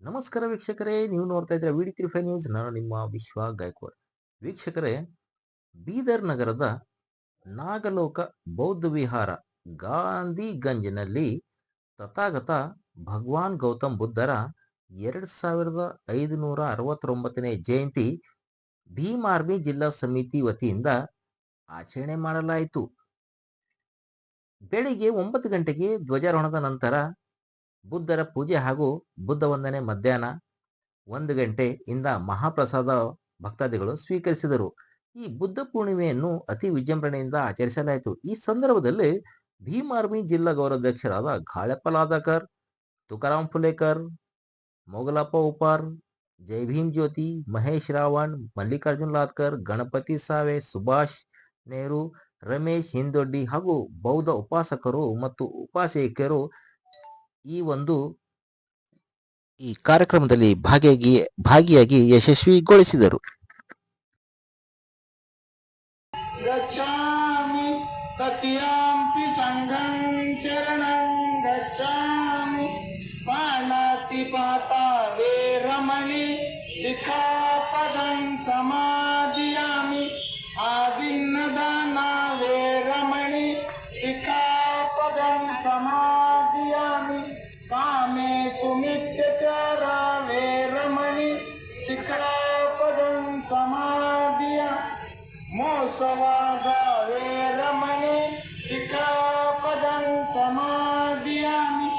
ನಮಸ್ಕಾರ ವೀಕ್ಷಕರೇ, ನೀವು ನೋಡ್ತಾ ಇದ್ರೆ ವಿಡಿ ತ್ರೀ ಫೈವ್ ನ್ಯೂಸ್ ನಾನು ನಿಮ್ಮ ವಿಶ್ವ ಗಾಯಕ್ವಾಡ್ ವೀಕ್ಷಕರೇ, ಬೀದರ್ ನಗರದ ನಾಗಲೋಕ ಬೌದ್ಧ ವಿಹಾರ ಗಾಂಧಿಗಂಜ್ನಲ್ಲಿ ತಥಾಗತ ಭಗವಾನ್ ಗೌತಮ್ ಬುದ್ಧರ ಎರಡ್ ಸಾವಿರದ ಐದುನೂರ ಅರವತ್ತೊಂಬತ್ತನೇ ಜಯಂತಿ ಭೀಮ್ ಆರ್ಮಿ ಜಿಲ್ಲಾ ಸಮಿತಿ ವತಿಯಿಂದ ಆಚರಣೆ ಮಾಡಲಾಯಿತು. ಬೆಳಿಗ್ಗೆ ಒಂಬತ್ತು ಗಂಟೆಗೆ ಧ್ವಜಾರೋಹಣದ ನಂತರ ಬುದ್ಧರ ಪೂಜೆ ಹಾಗೂ ಬುದ್ಧ ವಂದನೆ ಮಧ್ಯಾಹ್ನ ಒಂದು ಗಂಟೆ ಇಂದ ಮಹಾಪ್ರಸಾದ ಭಕ್ತಾದಿಗಳು ಸ್ವೀಕರಿಸಿದರು. ಈ ಬುದ್ಧ ಪೂರ್ಣಿಮೆಯನ್ನು ಅತಿ ವಿಜೃಂಭಣೆಯಿಂದ ಆಚರಿಸಲಾಯಿತು. ಈ ಸಂದರ್ಭದಲ್ಲಿ ಭೀಮ್ ಆರ್ಮಿ ಜಿಲ್ಲಾ ಗೌರವಾಧ್ಯಕ್ಷರಾದ ಗಾಳೆಪ್ಪ ಲಾದಕರ್ ತುಕಾರಾಮ್ ಫುಲೇಕರ್ ಮೊಗಲಪ್ಪ ಉಪಾರ್ ಜೈ ಭೀಮ್ ಜ್ಯೋತಿ, ಮಹೇಶ್ ರಾವಣ್, ಮಲ್ಲಿಕಾರ್ಜುನ್ ಲಾದ್ಕರ್, ಗಣಪತಿ ಸಾವೆ, ಸುಭಾಷ್ ನೆಹರು, ರಮೇಶ್ ಹಿಂದೊಡ್ಡಿ ಹಾಗೂ ಬೌದ್ಧ ಉಪಾಸಕರು ಮತ್ತು ಉಪಾಸಕಿಯರು ಈ ಒಂದು ಈ ಕಾರ್ಯಕ್ರಮದಲ್ಲಿ ಭಾಗಿಯಾಗಿ ಭಾಗಿಯಾಗಿ ಯಶಸ್ವಿಗೊಳಿಸಿದರು. ಸಮಾಧಿಯಾಮಿ ಆದಿನ್ನದ ನಾವೇ ರಮಣಿ ಶಿಖಾಪದಂ ಸಮಾ మోసవాద వేరమణి శిఖాపదం సమాధియామి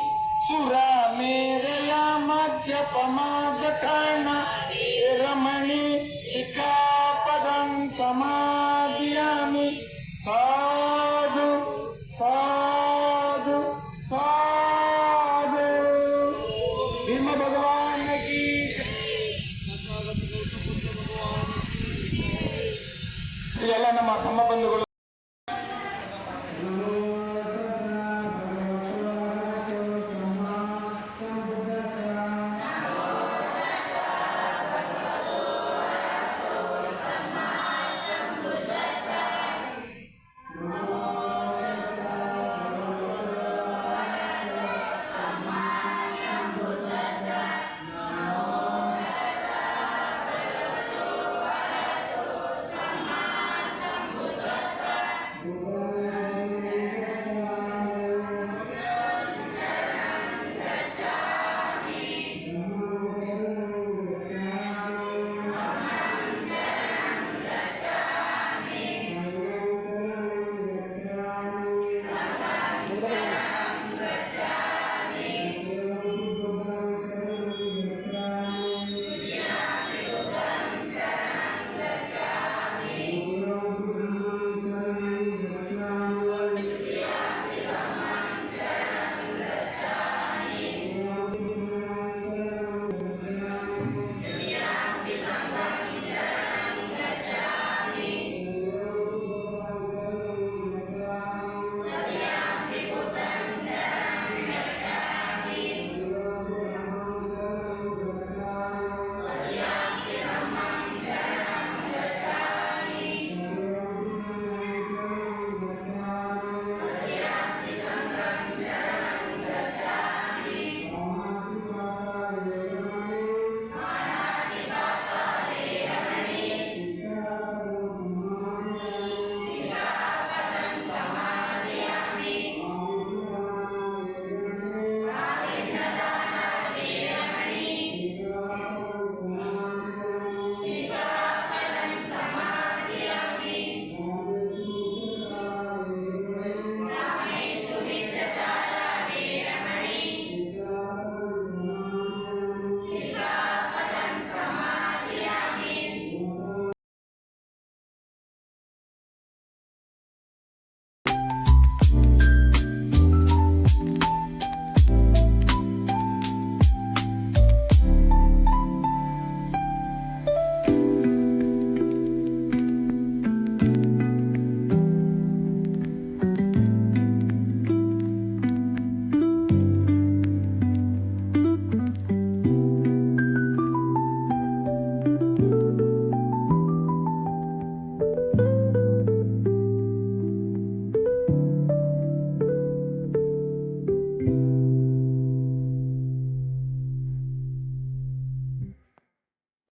సురా మేరయా మధ్యపమాద కాణ రమణి శిఖాపదం సమాధియామి సాధు సాధు సాధు. భీమ భగవాన్ की ಎಲ್ಲ ನಮ್ಮ ತಮ್ಮ ಬಂಧುಗಳು